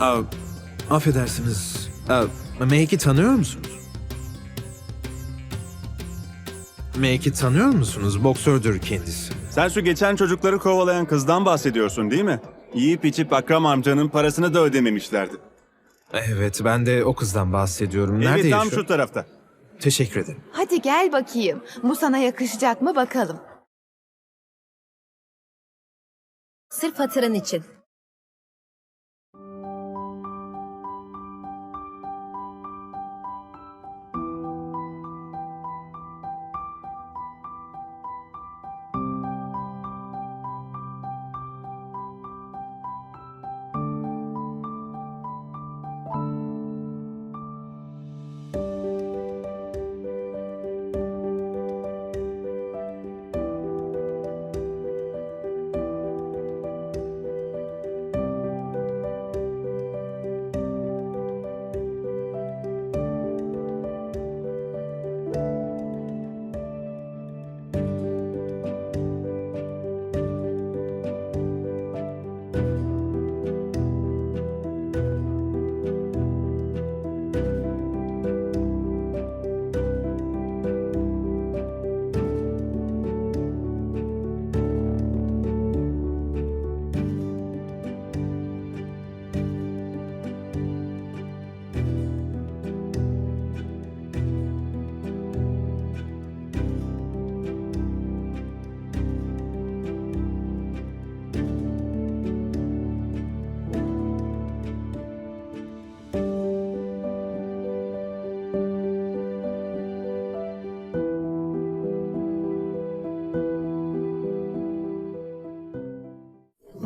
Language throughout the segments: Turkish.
Aa, affedersiniz. Aa, Make'i tanıyor musunuz? Make'i tanıyor musunuz? Boksördür kendisi. Sen şu geçen çocukları kovalayan kızdan bahsediyorsun değil mi? Yiyip içip Akram amcanın parasını da ödememişlerdi. Evet, ben de o kızdan bahsediyorum. Nerede Evi tam yaşıyor? şu tarafta. Teşekkür ederim. Hadi gel bakayım. Bu sana yakışacak mı bakalım. Sırf hatırın için.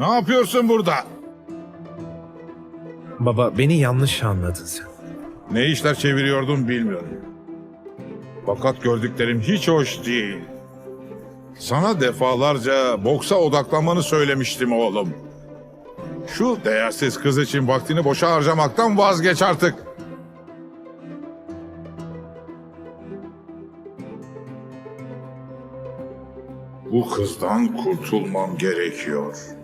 Ne yapıyorsun burada? Baba, beni yanlış anladın sen. Ne işler çeviriyordun bilmiyorum. Fakat gördüklerim hiç hoş değil. Sana defalarca boksa odaklanmanı söylemiştim oğlum. Şu değersiz kız için vaktini boşa harcamaktan vazgeç artık. Bu kızdan kurtulmam gerekiyor.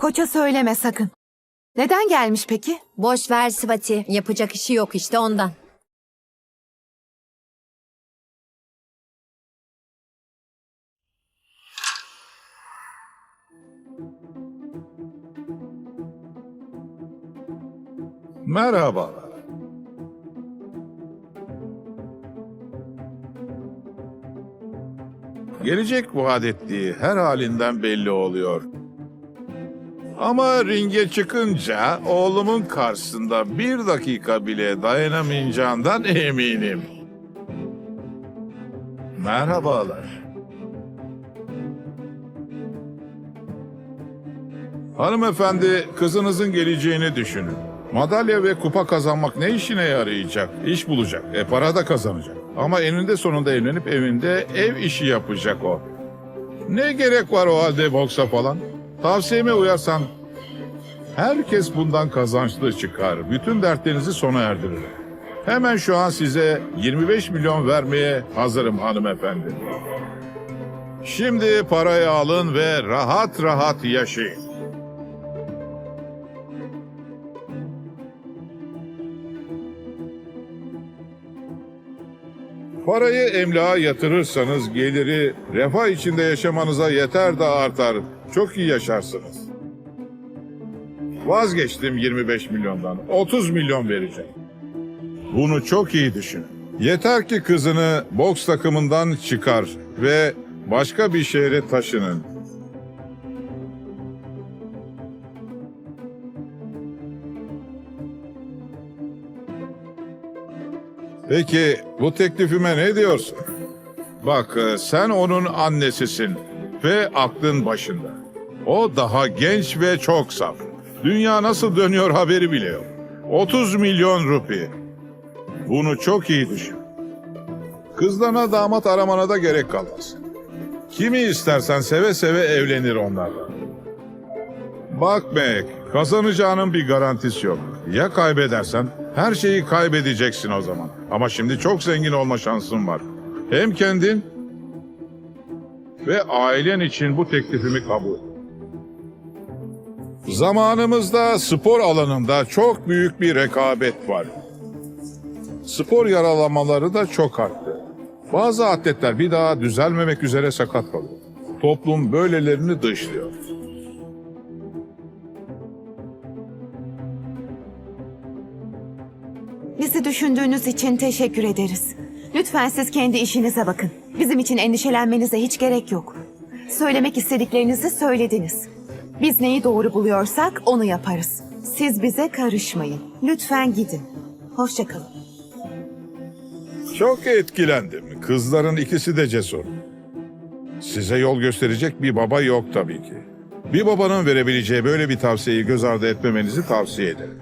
Koça söyleme sakın. Neden gelmiş peki? Boş ver Svati. Yapacak işi yok işte ondan. Merhabalar. Gelecek vaat ettiği her halinden belli oluyor. Ama ringe çıkınca oğlumun karşısında bir dakika bile dayanamayacağından eminim. Merhabalar. Hanımefendi kızınızın geleceğini düşünün. Madalya ve kupa kazanmak ne işine yarayacak? İş bulacak. E para da kazanacak. Ama eninde sonunda evlenip evinde ev işi yapacak o. Ne gerek var o halde boksa falan? Tavsiyeme uyarsan herkes bundan kazançlı çıkar. Bütün dertlerinizi sona erdirir. Hemen şu an size 25 milyon vermeye hazırım hanımefendi. Şimdi parayı alın ve rahat rahat yaşayın. Parayı emlağa yatırırsanız geliri refah içinde yaşamanıza yeter de artar. Çok iyi yaşarsınız. Vazgeçtim 25 milyondan. 30 milyon vereceğim. Bunu çok iyi düşün. Yeter ki kızını boks takımından çıkar ve başka bir şehre taşının. Peki bu teklifime ne diyorsun? Bak e, sen onun annesisin ve aklın başında. O daha genç ve çok saf. Dünya nasıl dönüyor haberi bile yok. 30 milyon rupi. Bunu çok iyi düşün. Kızlarına damat aramana da gerek kalmaz. Kimi istersen seve seve evlenir onlarla. Bak Meg, kazanacağının bir garantisi yok. Ya kaybedersen? Her şeyi kaybedeceksin o zaman. Ama şimdi çok zengin olma şansın var. Hem kendin ve ailen için bu teklifimi kabul. et. Zamanımızda spor alanında çok büyük bir rekabet var. Spor yaralamaları da çok arttı. Bazı atletler bir daha düzelmemek üzere sakat kalıyor. Toplum böylelerini dışlıyor. Bizi düşündüğünüz için teşekkür ederiz. Lütfen siz kendi işinize bakın. Bizim için endişelenmenize hiç gerek yok. Söylemek istediklerinizi söylediniz. Biz neyi doğru buluyorsak onu yaparız. Siz bize karışmayın. Lütfen gidin. Hoşçakalın. Çok etkilendim. Kızların ikisi de cesur. Size yol gösterecek bir baba yok tabii ki. Bir babanın verebileceği böyle bir tavsiyeyi göz ardı etmemenizi tavsiye ederim.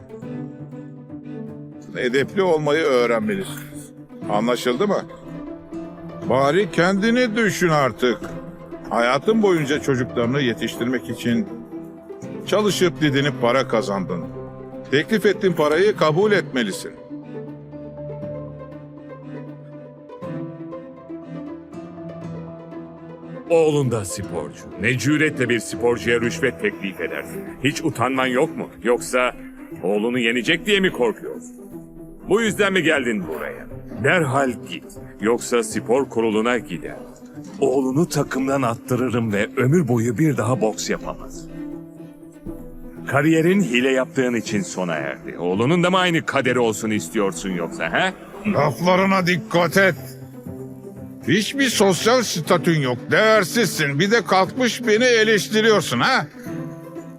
Edepli olmayı öğrenmelisiniz. Anlaşıldı mı? Bari kendini düşün artık. Hayatın boyunca çocuklarını yetiştirmek için çalışıp didinip para kazandın. Teklif ettiğin parayı kabul etmelisin. Oğlun da sporcu. Ne cüretle bir sporcuya rüşvet teklif edersin. Hiç utanman yok mu? Yoksa oğlunu yenecek diye mi korkuyorsun? Bu yüzden mi geldin buraya? Derhal git. Yoksa spor kuruluna gider. Oğlunu takımdan attırırım ve ömür boyu bir daha boks yapamaz. Kariyerin hile yaptığın için sona erdi. Oğlunun da mı aynı kaderi olsun istiyorsun yoksa he? Laflarına dikkat et. Hiçbir sosyal statün yok. Değersizsin. Bir de kalkmış beni eleştiriyorsun ha?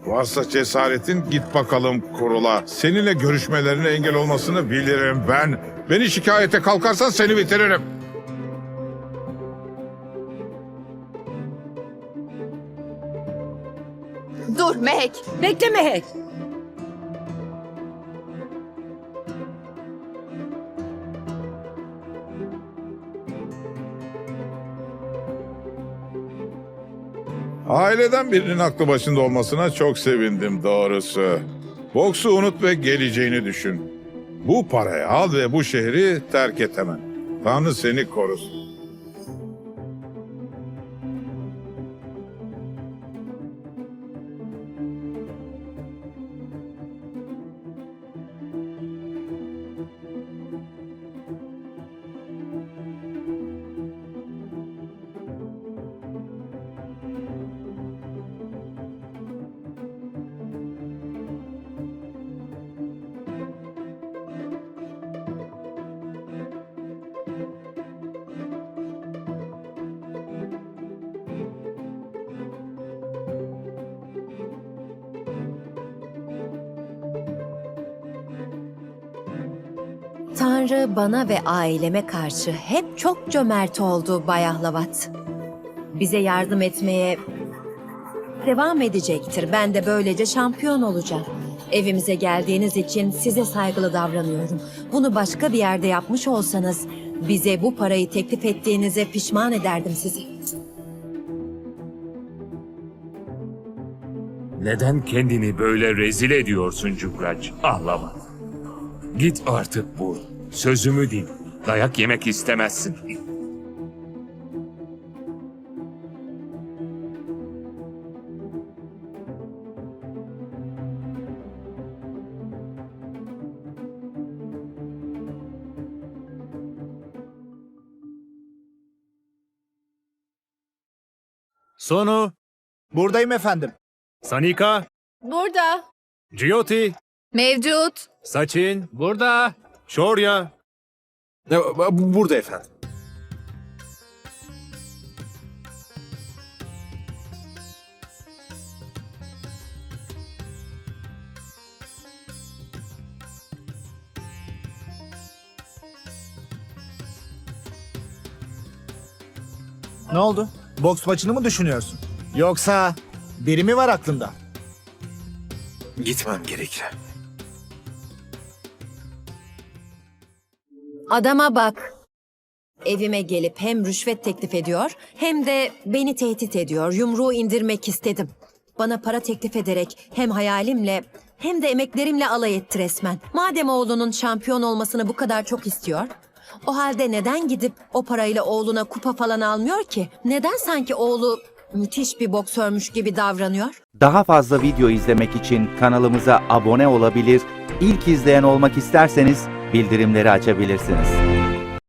Varsa cesaretin git bakalım kurula. Seninle görüşmelerine engel olmasını bilirim ben. Beni şikayete kalkarsan seni bitiririm. Dur Meg. Bekle Mehek. Aileden birinin aklı başında olmasına çok sevindim doğrusu. Boksu unut ve geleceğini düşün. Bu parayı al ve bu şehri terk et hemen. Tanrı seni korusun. Tanrı bana ve aileme karşı hep çok cömert oldu Bay Ahlavat. Bize yardım etmeye devam edecektir. Ben de böylece şampiyon olacağım. Evimize geldiğiniz için size saygılı davranıyorum. Bunu başka bir yerde yapmış olsanız bize bu parayı teklif ettiğinize pişman ederdim sizi. Neden kendini böyle rezil ediyorsun Cukraç? Ahlama. Git artık bu. Sözümü din. Dayak yemek istemezsin. Sonu. Buradayım efendim. Sanika. Burada. Jyoti. Mevcut. Sachin. Burada. Şorya. E, bu- Burada efendim. Ne oldu? Boks maçını mı düşünüyorsun? Yoksa biri mi var aklında? Gitmem gerekir. Adama bak. Evime gelip hem rüşvet teklif ediyor hem de beni tehdit ediyor. Yumruğu indirmek istedim. Bana para teklif ederek hem hayalimle hem de emeklerimle alay etti resmen. Madem oğlunun şampiyon olmasını bu kadar çok istiyor, o halde neden gidip o parayla oğluna kupa falan almıyor ki? Neden sanki oğlu müthiş bir boksörmüş gibi davranıyor? Daha fazla video izlemek için kanalımıza abone olabilir, ilk izleyen olmak isterseniz bildirimleri açabilirsiniz.